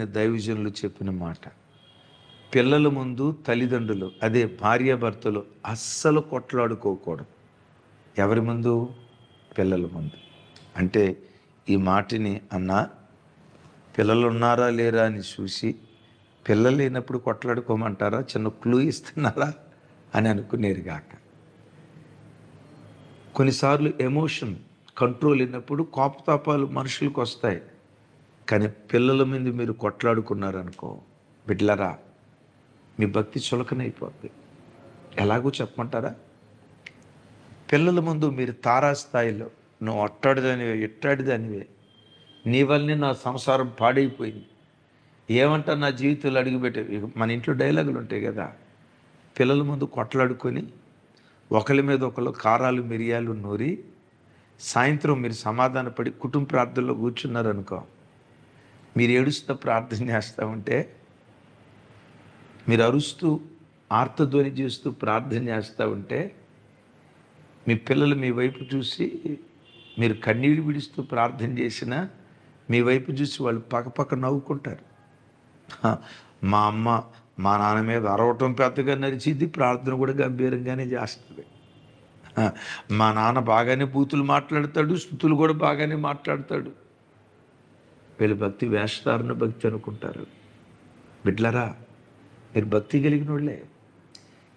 దైవజనులు చెప్పిన మాట. పిల్లల ముందు తల్లిదండ్రులు అదే భార్యాభర్తలు అస్సలు కొట్లాడుకోకూడదు. ఎవరి ముందు? పిల్లల ముందు. అంటే ఈ మాటని అన్న పిల్లలు ఉన్నారా లేరా అని చూసి పిల్లలు లేనప్పుడు కొట్లాడుకోమంటారా? చిన్న క్లూ ఇస్తున్నారా? అని అనుకునేరు కాక. కొన్నిసార్లు ఎమోషన్ కంట్రోల్ అయినప్పుడు కోపతాపాలు మనుషులకు వస్తాయి కానీ పిల్లల మీద మీరు కొట్లాడుకున్నారనుకో బిడ్లరా మీ భక్తి చులకనైపోద్ది. ఎలాగో చెప్పమంటారా? పిల్లల ముందు మీరు తారాస్థాయిలో నువ్వు అట్టాడిదానివే ఇట్టాడిదానివే నీ వల్లనే నా సంసారం పాడైపోయింది. ఏమంటా నా జీవితంలో అడుగుపెట్టే మన ఇంట్లో డైలాగులు ఉంటాయి కదా. పిల్లల ముందు కొట్లాడుకొని ఒకరి మీద ఒకరు కారాలు మిరియాలు నూరి సాయంత్రం మీరు సమాధానపడి కుటుంబ ప్రార్థనలో కూర్చున్నారనుకో మీరు ఏడుస్తూ ప్రార్థన చేస్తూ ఉంటే మీరు అరుస్తూ ఆర్తధ్వని చేస్తూ ప్రార్థన చేస్తూ ఉంటే మీ పిల్లలు మీ వైపు చూసి మీరు కన్నీళ్ళు విడుస్తూ ప్రార్థన చేసినా మీ వైపు చూసి వాళ్ళు పక్కపక్క నవ్వుకుంటారు. మా అమ్మ మా నాన్న మీద అరవటం పెద్దగా నడిచింది ప్రార్థన కూడా గంభీరంగానే చేస్తుంది. మా నాన్న బాగానే బూతులు మాట్లాడతాడు స్థుతులు కూడా బాగానే మాట్లాడతాడు. వీళ్ళు భక్తి వేషధారణ భక్తి అనుకుంటారు. బిడ్లరా మీరు భక్తి కలిగిన వాళ్ళే.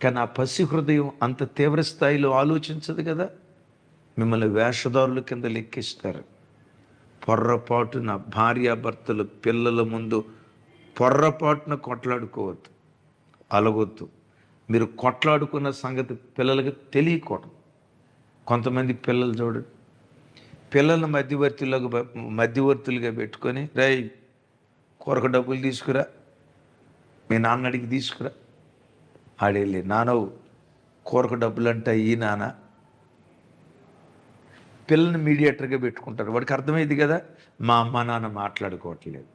కానీ ఆ పసి హృదయం అంత తీవ్ర స్థాయిలో ఆలోచించదు కదా? మిమ్మల్ని వేషధారుల కింద లెక్కిస్తారు. పొర్రపాటున భార్యాభర్తలు పిల్లల ముందు పొర్రపాటున కొట్లాడుకోవద్దు. అలగొద్దు. మీరు కొట్లాడుకున్న సంగతి పిల్లలకి తెలియకూడదు. కొంతమంది పిల్లలు చూడండి. పిల్లల్ని మధ్యవర్తులుగా మధ్యవర్తులుగా పెట్టుకొని రై కొరకు డబ్బులు తీసుకురా. మీ నాన్న అడిగి తీసుకురా. ఆడేళ్ళి నానవు కూరకు డబ్బులు అంటే ఈ నాన్న. పిల్లల్ని మీడియేటర్గా పెట్టుకుంటారు. వాడికి అర్థమైంది కదా? మా అమ్మ నాన్న మాట్లాడుకోవట్లేదు.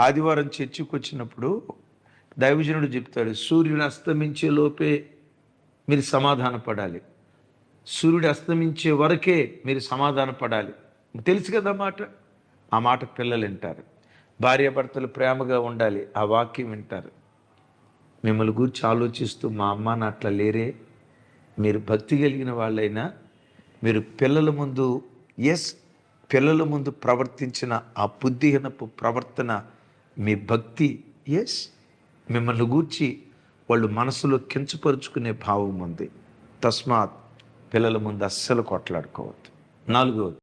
ఆదివారం చర్చికి వచ్చినప్పుడు దైవజనుడు చెప్తాడు సూర్యుడు అస్తమించే లోపే మీరు సమాధాన పడాలి సూర్యుడు అస్తమించే వరకే మీరు సమాధాన పడాలి తెలుసు కదా మాట? ఆ మాట పిల్లలు వింటారు. భార్యాభర్తలు ప్రేమగా ఉండాలి. ఆ వాక్యం వింటారు. మిమ్మల్ని గురించి ఆలోచిస్తూ మా అమ్మ నాట్లా లేరే. మీరు భక్తి కలిగిన వాళ్ళైనా మీరు పిల్లల ముందు ఎస్ పిల్లల ముందు ప్రవర్తించిన ఆ బుద్ధిహీనపు ప్రవర్తన మీ భక్తి ఎస్ మిమ్మల్ని గూర్చి వాళ్ళు మనసులో కించపరుచుకునే భావం ఉంది. తస్మాత్ పిల్లల ముందు అస్సలు కొట్లాడుకోవద్దు. నాలుగవది